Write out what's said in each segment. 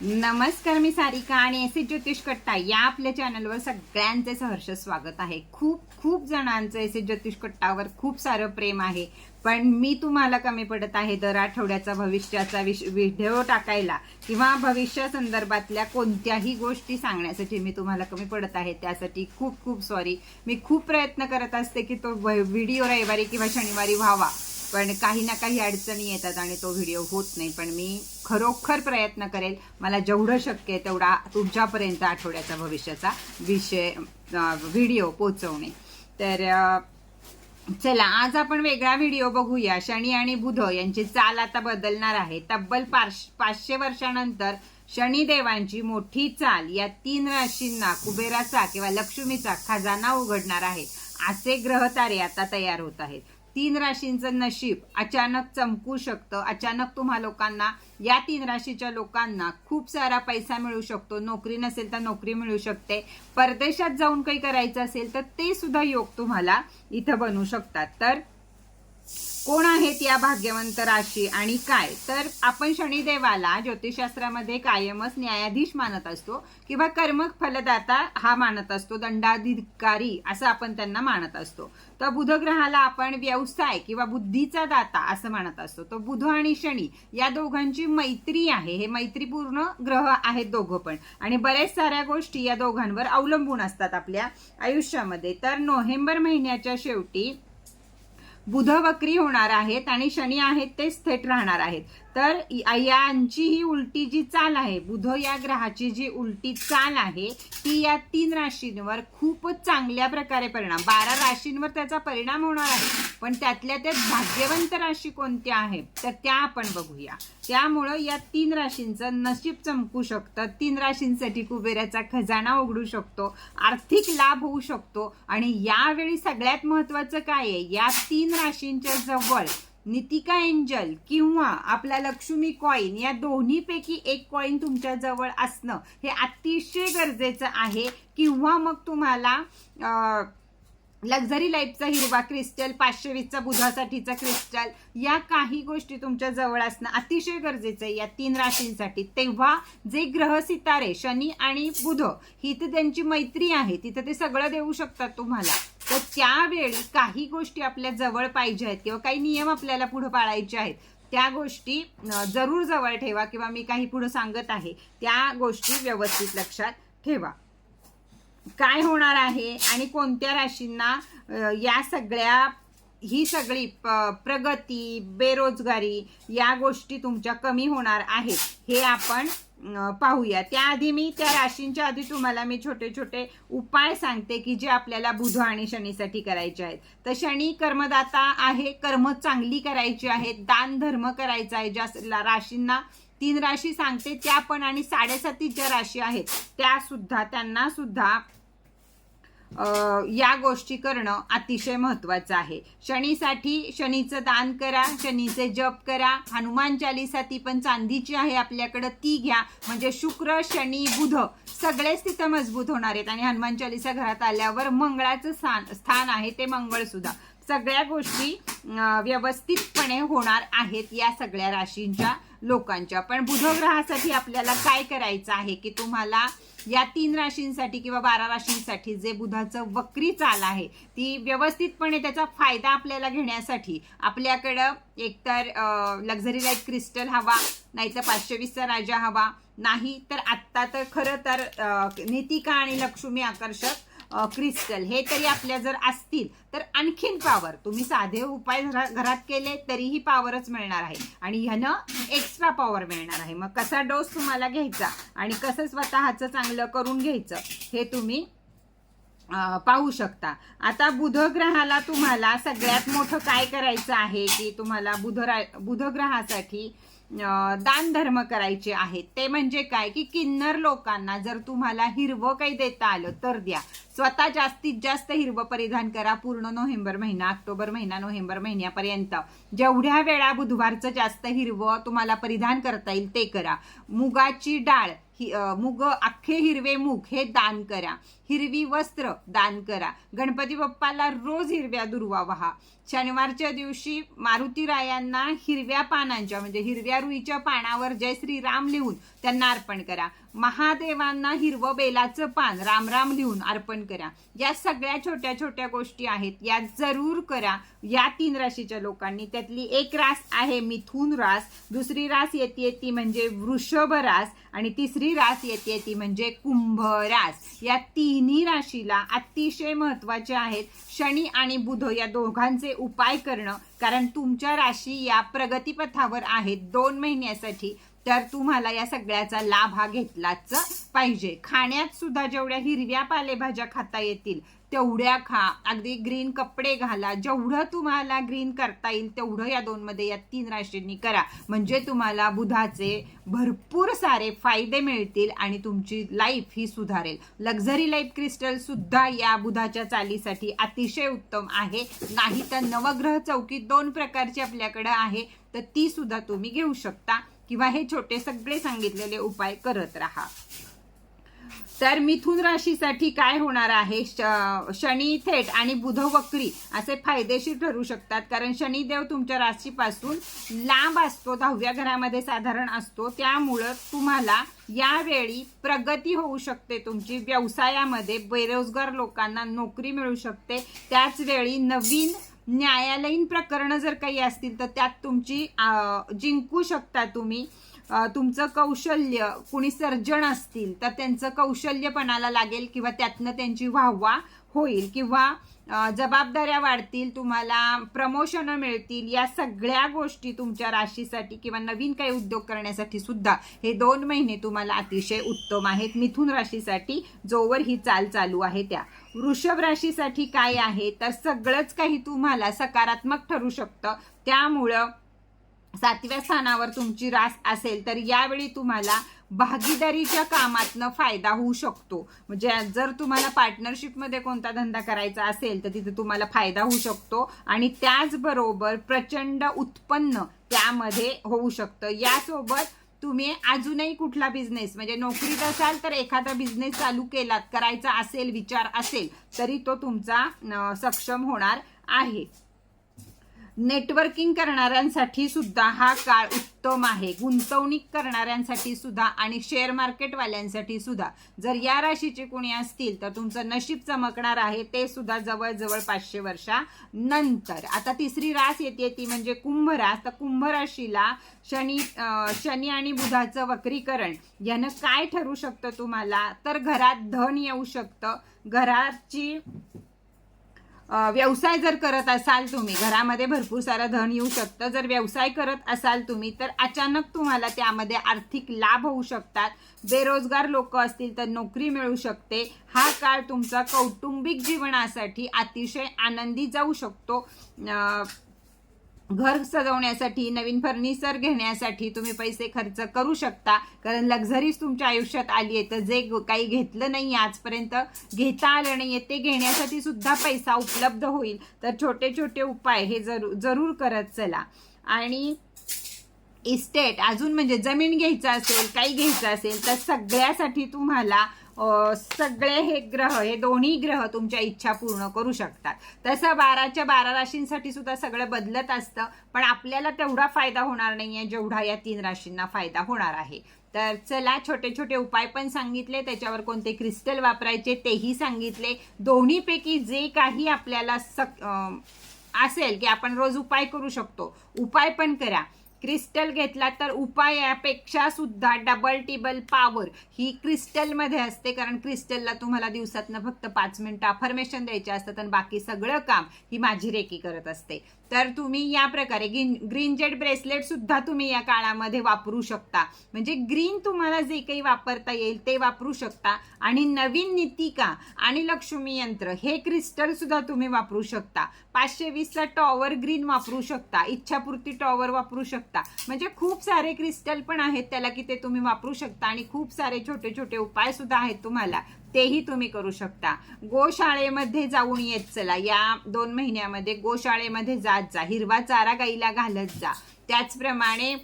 नमस्कार मी सारिका आणि एस ज्योतिष कट्टा या आपल्या चॅनलवर सगळ्यांचे सहर्ष स्वागत आहे. खूप खूप जणांचं एस ज्योतिष कट्टावर खूप सारं प्रेम आहे. पण मी तुम्हाला कमी पडत आहे दर आठवड्याचा भविष्याचा विश व्हिडिओ टाकायला किंवा भविष्यासंदर्भातल्या कोणत्याही गोष्टी सांगण्यासाठी मी तुम्हाला कमी पडत आहे. त्यासाठी खूप खूप सॉरी मी खूप प्रयत्न करत असते की तो व्हिडिओ रविवारी किंवा शनिवारी व्हावा. पण काही ना काही अडचणी येतात आणि तो व्हिडिओ होत नाही. पण मी खरोखर प्रयत्न करेल मला जेवढं शक्य आहे तेवढा तुमच्यापर्यंत आठवड्याचा भविष्याचा विषय व्हिडिओ पोचवणे तर चला आज आपण वेगळा व्हिडिओ बघूया. शनी आणि बुध यांची चाल आता बदलणार आहे. तब्बल पाश पाचशे वर्षानंतर शनिदेवांची मोठी चाल या तीन राशींना कुबेराचा किंवा लक्ष्मीचा खजाना उघडणार आहे. असे ग्रह तारे आता तयार होत आहेत. तीन राशींचं नशीब अचानक चमकू शकतं. अचानक तुम्हा लोकांना या तीन राशीच्या लोकांना खूप सारा पैसा मिळू शकतो. नोकरी नसेल तर नोकरी मिळू शकते. परदेशात जाऊन काही करायचं असेल तर ते सुद्धा योग तुम्हाला इथं बनू शकतात. तर कोण आहेत या भाग्यवंत राशी आणि काय? तर आपण शनिदेवाला ज्योतिषशास्त्रामध्ये कायमच न्यायाधीश मानत असतो किंवा कर्मक फलदाता हा मानत असतो दंडाधिकारी असं आपण त्यांना मानत असतो. तर बुध ग्रहाला आपण व्यवसाय किंवा बुद्धीचा दाता असं मानत असतो. तर बुध आणि शनी या दोघांची मैत्री आहे. हे मैत्रीपूर्ण ग्रह आहेत दोघं पण. आणि बऱ्याच साऱ्या गोष्टी या दोघांवर अवलंबून असतात आपल्या आयुष्यामध्ये. तर नोव्हेंबर महिन्याच्या शेवटी बुध वक्री होणार आहेत आणि शनी आहेत तेच थेट राहणार आहेत. तर यांची ही उलटी जी चाल आहे बुध या ग्रहाची जी उलटी चाल आहे ती या तीन राशींवर खूपच चांगल्या प्रकारे परिणाम बारा राशींवर त्याचा परिणाम होणार आहे. पण त्यातल्या त्यात भाग्यवंत राशी कोणत्या आहेत तर त्या आपण बघूया. त्यामुळं या तीन राशींचं नशीब चमकू शकतं. तीन राशींसाठी कुबेराचा खजाना उघडू शकतो आर्थिक लाभ होऊ शकतो. आणि यावेळी सगळ्यात महत्वाचं काय आहे या तीन राशींच्या जवळ नितिका एंजल किंवा आपला लक्ष्मी कॉईन या दोन्हीपैकी एक कॉईन तुमच्या जवळ असणं हे अतिशय गरजेचं आहे. किंवा मग तुम्हाला लक्झरी लाईफचा हिरवा क्रिस्टल पाचशे वीसचा बुधासाठीचा क्रिस्टल या काही गोष्टी तुमच्या जवळ असणं अतिशय गरजेचं आहे या तीन राशींसाठी. तेव्हा जे ग्रह सितारे शनी आणि बुध ही तर त्यांची मैत्री आहे. तिथं ते सगळं देऊ शकतात तुम्हाला. तर त्यावेळी काही गोष्टी आपल्या जवळ पाहिजे आहेत किंवा काही नियम आपल्याला पुढे पाळायचे आहेत त्या गोष्टी जरूर जवळ ठेवा किंवा मी काही पुढे सांगत आहे त्या गोष्टी व्यवस्थित लक्षात ठेवा. काय होणार आहे आणि कोणत्या राशींना या सगळ्या ही सगळी प- प्रगती बेरोजगारी या गोष्टी तुमच्या कमी होणार आहेत हे आपण पाहूया. त्याआधी मी त्या राशींच्या आधी तुम्हाला मी छोटे छोटे उपाय सांगते की जे आपल्याला बुध आणि शनीसाठी करायचे आहेत. तर शनी कर्मदाता आहे कर्म चांगली करायची आहेत दान धर्म करायचा आहे ज्या राशींना तीन राशी सांगते त्या पण आणि साडेसाती ज्या राशी आहेत त्या सुद्धा त्यांना सुद्धा या गोष्टी करणं अतिशय महत्वाचं आहे. शनीसाठी शनीचं दान करा शनीचे जप करा. हनुमान चालिसा ती पण चांदीची आहे आपल्याकडं ती घ्या. म्हणजे शुक्र शनी बुध सगळेच तिथं मजबूत होणार आहेत. आणि हनुमान चालिसा घरात आल्यावर मंगळाचं स्थान स्थान आहे ते मंगळ सुद्धा. सगळ्या गोष्टी व्यवस्थितपणे होणार आहेत या सगळ्या राशींच्या. लोकांच्या. पण बुधग्रहासाठी आपल्याला काय करायचं आहे की तुम्हाला या तीन राशींसाठी किंवा बारा राशींसाठी जे बुधाचं वक्री चाल आहे ती व्यवस्थितपणे त्याचा फायदा आपल्याला घेण्यासाठी आपल्याकडं एकतर लक्झरी लाइट क्रिस्टल हवा नाहीतर पाचशे वीसचा राजा हवा नाही तर आत्ता तर खरं तर अं, नितिका आणि लक्ष्मी आकर्षक क्रिस्टल हे तरी आपल्या जर असतील तर आणखीन पावर तुम्ही साधे उपाय घरा- घरात केले तरीही पावरच मिळणार आहे. आणि ह्यानं एक्स्ट्रा पॉवर मिळणार आहे. मग कसा डोस तुम्हाला घ्यायचा आणि कसं स्वतःचं चांगलं करून घ्यायचं हे तुम्ही पाहू शकता. आता बुध ग्रहाला तुम्हाला सगळ्यात मोठं काय करायचं आहे की तुम्हाला बुध बुध दानधर्म दान धर्म करायचे आहेत. ते म्हणजे काय? की किन्नर लोकांना जर तुम्हाला हिरवं काही देता आलं तर द्या. स्वतः जास्तीत जास्त हिरवं परिधान करा पूर्ण नोव्हेंबर महिना ऑक्टोबर महिना नोव्हेंबर महिन्यापर्यंत. जेवढ्या वेळा बुधवारचं जास्त हिरवं तुम्हाला परिधान करता येईल ते करा. मुगाची डाळ हि मुग अख्खे हिरवे मूग हे दान करा. हिरवी वस्त्र दान करा. गणपती बाप्पाला रोज हिरव्या दुर्वा व्हा. शनिवारच्या दिवशी मारुती रायांना हिरव्या पानांच्या म्हणजे हिरव्या रुईच्या पानावर जय श्रीराम लिहून त्यांना अर्पण करा. महादेवांना हिरवं बेलाचं पान राम राम लिहून अर्पण करा. या सगळ्या छोट्या छोट्या गोष्टी आहेत. या जरूर करा. या तीन राशीच्या लोकांनी. त्यातली एक रास आहे मिथून रास. दुसरी रास येते ती म्हणजे वृषभ रास. आणि तिसरी रास येते ती म्हणजे कुंभ रास. या तिन्ही राशीला अतिशय महत्त्वाचे आहेत शनी आणि बुध या दोघांचे उपाय करणं. कारण तुमच्या राशी या प्रगतीपथावर आहेत. दोन महिन्यासाठी तर तुम्हाला या सगळ्याचा लाभ हा घेतलाच पाहिजे. खाण्यात सुद्धा जेवढ्या हिरव्या पालेभाज्या खाता येतील तेवढ्या खा. अगदी ग्रीन कपडे घाला. जेवढं तुम्हाला ग्रीन करता येईल तेवढं या दोनमध्ये या तीन राशींनी करा. म्हणजे तुम्हाला बुधाचे भरपूर सारे फायदे मिळतील आणि तुमची लाईफ ही सुधारेल. लक्झरी लाईफ क्रिस्टल सुद्धा या बुधाच्या चालीसाठी अतिशय उत्तम आहे. नाही तर नवग्रह चौकी दोन प्रकारची आपल्याकडं आहे तर ती सुद्धा तुम्ही घेऊ शकता. किंवा हे छोटे सगळे सांगितलेले उपाय करत राहा. तर मिथुन राशीसाठी काय होणार आहे? श- शनी थेट आणि बुध वक्री असे फायदेशीर ठरू शकतात. कारण शनिदेव तुमच्या राशीपासून लांब असतो दहाव्या घरामध्ये साधारण असतो. त्यामुळं तुम्हाला यावेळी प्रगती होऊ शकते तुमची. व्यवसायामध्ये बेरोजगार लोकांना नोकरी मिळू शकते. त्याच वेळी नवीन न्यायालयीन प्रकरणं जर काही असतील तर त्यात तुमची जिंकू शकता तुम्ही. तुमचं कौशल्य कुणी सर्जन असतील तर त्यांचं कौशल्य पणाला लागेल किंवा त्यातनं त्यांची वाहवा होईल किंवा जबाबदाऱ्या वाढतील तुम्हाला प्रमोशन मिळतील. या सगळ्या गोष्टी तुमच्या राशीसाठी किंवा नवीन काही उद्योग करण्यासाठी सुद्धा हे दोन महिने तुम्हाला अतिशय उत्तम आहेत. मिथुन राशीसाठी जोवर ही चाल चालू आहे त्या. वृषभ राशीसाठी काय आहे? तर सगळंच काही तुम्हाला सकारात्मक ठरू शकतं. त्यामुळं सातव्या स्थानावर तुमची रास असेल तर यावेळी तुम्हाला भागीदारीच्या कामातनं फायदा होऊ शकतो. म्हणजे जर तुम्हाला पार्टनरशिपमध्ये कोणता धंदा करायचा असेल तर तिथे तुम्हाला फायदा होऊ शकतो. आणि त्याचबरोबर प्रचंड उत्पन्न त्यामध्ये होऊ शकतं. यासोबत तुम्ही अजूनही कुठला बिझनेस म्हणजे नोकरीत असाल तर एखादा बिझनेस चालू केलात करायचा असेल विचार असेल तरी तो तुमचा सक्षम होणार आहे. नेटवर्किंग करणाऱ्यांसाठी सुद्धा हा काळ उत्तम आहे. गुंतवणूक करणाऱ्यांसाठी सुद्धा आणि शेअर मार्केटवाल्यांसाठी सुद्धा. जर या राशीचे कोणी असतील तर तुमचं नशीब चमकणार आहे ते सुद्धा जवळजवळ पाचशे वर्षानंतर. आता तिसरी रास येते ती म्हणजे कुंभ रास. तर कुंभ राशीला शनी शनी आणि बुधाचं वक्रीकरण यानं काय ठरू शकतं तुम्हाला? तर घरात धन येऊ शकतं. घराची व्यवसाय जर करत असाल तुम्ही घरामध्ये भरपूर सारं धन येऊ शकतं. जर व्यवसाय करत असाल तुम्ही तर अचानक तुम्हाला त्यामध्ये आर्थिक लाभ होऊ शकतात. बेरोजगार लोक असतील तर नोकरी मिळू शकते. हा काळ तुमचा कौटुंबिक जीवनासाठी अतिशय आनंदी जाऊ शकतो. घर सजवण्यासाठी नवीन फर्निचर घेण्यासाठी तुम्ही पैसे खर्च करू शकता. कारण लक्झरीज तुमच्या आयुष्यात आली आहे तर जे काही घेतलं नाही आजपर्यंत घेता आलं नाही आहे ते घेण्यासाठी सुद्धा पैसा उपलब्ध होईल. तर छोटे छोटे उपाय हे जरूर जरूर करत चला. आणि इस्टेट अजून म्हणजे जमीन घ्यायचं असेल काही घ्यायचं असेल तर सगळ्यासाठी तुम्हाला सगळे हे ग्रह हे दोन्ही ग्रह तुमच्या इच्छा पूर्ण करू शकतात. तसं बाराच्या बारा राशींसाठी सुद्धा सगळं बदलत असतं पण आपल्याला तेवढा फायदा होणार नाही आहे जेवढा या तीन राशींना फायदा होणार आहे. तर चला छोटे छोटे उपाय पण सांगितले त्याच्यावर कोणते क्रिस्टल वापरायचे तेही सांगितले. दोन्हीपैकी जे काही आपल्याला सक असेल की आपण रोज उपाय करू शकतो उपाय पण करा. क्रिस्टल घेतला तर उपायापेक्षा सुद्धा डबल टिबल पॉवर ही क्रिस्टलमध्ये असते. कारण क्रिस्टलला तुम्हाला दिवसातनं फक्त पाच मिनिटं अफर्मेशन द्यायचे असतात आणि बाकी सगळं काम ही माझी रेकी करत असते. तर तुम्ही या प्रकारे ग्रीन ग्रीन जेट ब्रेसलेट सुद्धा तुम्ही या काळामध्ये वापरू शकता. म्हणजे ग्रीन तुम्हाला जे काही वापरता येईल ते वापरू शकता. आणि नवीन नीतिका आणि लक्ष्मी यंत्र हे क्रिस्टल सुद्धा तुम्ही वापरू शकता. पाचशे वीसचा टॉवर ग्रीन वापरू शकता. इच्छापूर्ती टॉवर वापरू शकता. म्हणजे खूप सारे क्रिस्टल पण आहेत त्याला की ते तुम्ही वापरू शकता. आणि खूप सारे छोटे छोटे उपाय सुद्धा आहेत तुम्हाला. तेही तुम्ही करू शकता. गोशाळेमध्ये जाऊन येत चला. या दोन महिन्यामध्ये गोशाळेमध्ये जात जा. हिरवा चारा गाईला घालत जा. त्याचप्रमाणे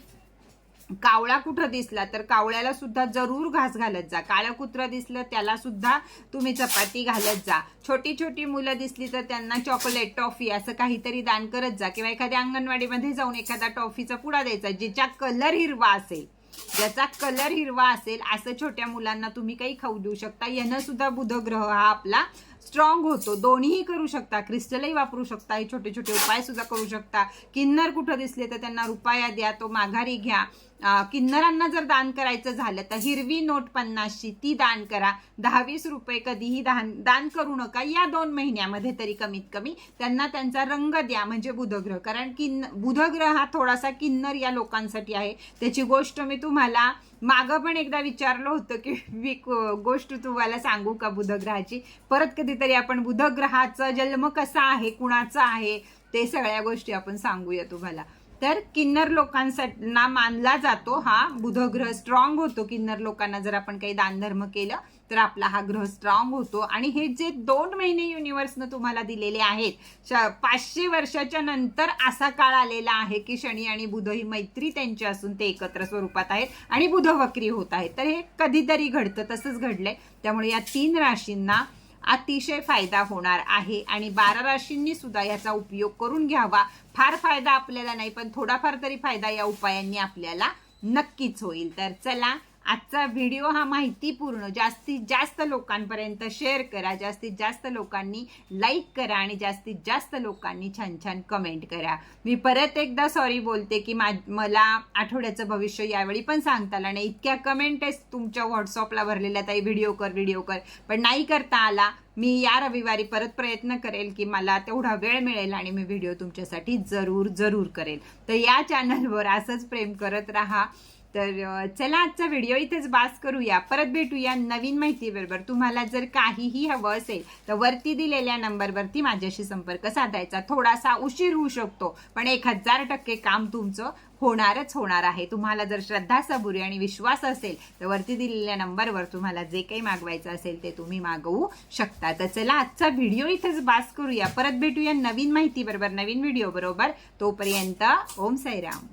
कावळा कुठं दिसला तर कावळ्याला सुद्धा जरूर घास घालत जा. काळं कुत्रं दिसलं त्याला सुद्धा तुम्ही चपाती घालत जा. छोटी छोटी मुलं दिसली तर त्यांना चॉकलेट टॉफी असं काहीतरी दान करत जा. किंवा एखाद्या अंगणवाडीमध्ये जाऊन एखादा टॉफीचा पुडा द्यायचा ज्याच्या कलर हिरवा असेल. ज्याचा कलर हिरवा असेल असं छोट्या मुलांना तुम्ही काही खाऊ देऊ शकता. यानं सुद्धा बुधग्रह हा आपला स्ट्रॉंग होतो. दोन्हीही करू शकता. क्रिस्टलही वापरू शकता. हे छोटे छोटे उपाय सुद्धा करू शकता. किन्नर कुठं दिसले तर त्यांना रुपया द्या तो माघारी घ्या. किन्नरांना जर दान करायचं झालं तर हिरवी नोट पन्नासची ती दान करा. दहावीस रुपये कधीही दान दान करू नका. या दोन महिन्यामध्ये तरी कमीत कमी त्यांना त्यांचा रंग द्या म्हणजे बुधग्रह. कारण किन्न बुधग्रह हा थोडासा किन्नर या लोकांसाठी आहे. त्याची गोष्ट मी तुम्हाला मागं पण एकदा विचारलं होतं की मी गोष्ट तुम्हाला सांगू का बुधग्रहाची? परत कधीतरी आपण बुधग्रहाचा जन्म कसा आहे कुणाचा आहे ते सगळ्या गोष्टी आपण सांगूया तुम्हाला. तर किन्नर लोकांसाठी ना मानला जातो हा बुधग्रह स्ट्रॉंग होतो. किन्नर लोकांना जर आपण काही दानधर्म केलं तर आपला हा ग्रह स्ट्रॉंग होतो. आणि हे जे दोन महिने युनिव्हर्सनं तुम्हाला दिलेले आहेत श- पाचशे वर्षाच्या नंतर असा काळ आलेला आहे की शनी आणि बुध ही मैत्री त्यांची असून ते एकत्र स्वरूपात आहेत आणि बुध वक्री होत आहेत. तर हे कधीतरी घडतं तसंच घडलंय. त्यामुळे या तीन राशींना अतिशय फायदा होणार आहे आणि बारा राशींनी सुद्धा याचा उपयोग करून घ्यावा. फार फायदा आपल्याला नाही पण थोडाफार तरी फायदा या उपायांनी आपल्याला नक्कीच होईल. तर चला आजचा व्हिडिओ हा माहितीपूर्ण. जास्तीत जास्त लोकांपर्यंत शेअर करा. जास्तीत जास्त लोकांनी लाईक करा आणि जास्तीत जास्त लोकांनी छान छान कमेंट करा. मी परत एकदा सॉरी बोलते की मा मला आठवड्याचं भविष्य यावेळी पण सांगता आलं नाही. इतक्या कमेंट आहेत तुमच्या व्हॉट्सअपला भरलेल्या ताई व्हिडिओ कर व्हिडिओ कर. पण नाही करता आला मी या रविवारी परत प्रयत्न करेल की मला तेवढा वेळ मिळेल आणि मी व्हिडिओ तुमच्यासाठी जरूर जरूर करेल. तर या चॅनलवर असंच प्रेम करत राहा. तर चला आजचा व्हिडिओ इथेच बास करूया. परत भेटूया नवीन माहितीबरोबर. तुम्हाला जर काहीही हवं असेल तर वरती दिलेल्या नंबरवरती माझ्याशी संपर्क साधायचा. थोडासा उशीर होऊ शकतो पण एक हजार टक्के काम तुमचं होणारच होणार आहे. तुम्हाला जर श्रद्धा सबुरी आणि विश्वास असेल तर वरती दिलेल्या नंबरवर तुम्हाला जे काही मागवायचं असेल ते तुम्ही मागवू शकता. तर चला आजचा व्हिडिओ इथेच बास करूया. परत भेटूया नवीन माहितीबरोबर नवीन व्हिडिओ बरोबर. तोपर्यंत ओम साईराम.